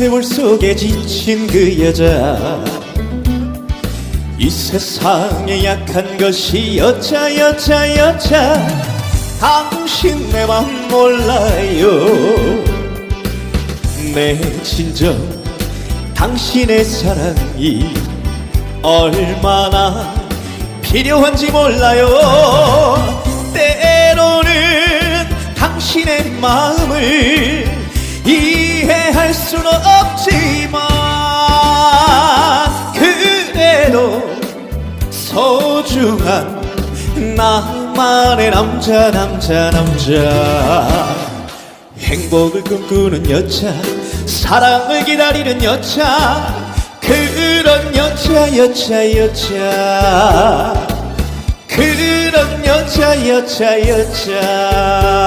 세월 속에 지친 그 여자. 이 세상에 약한 것이 여자 여자 여자. 당신 내 맘 몰라요. 내 진정 당신의 사랑이 얼마나 필요한지 몰라요. 때로는 당신의 마음을 할 수는 없지만 그래도 소중한 나만의 남자 남자 남자. 행복을 꿈꾸는 여자 사랑을 기다리는 여자 그런 여자 여자 여자. 그런 여자 여자 여자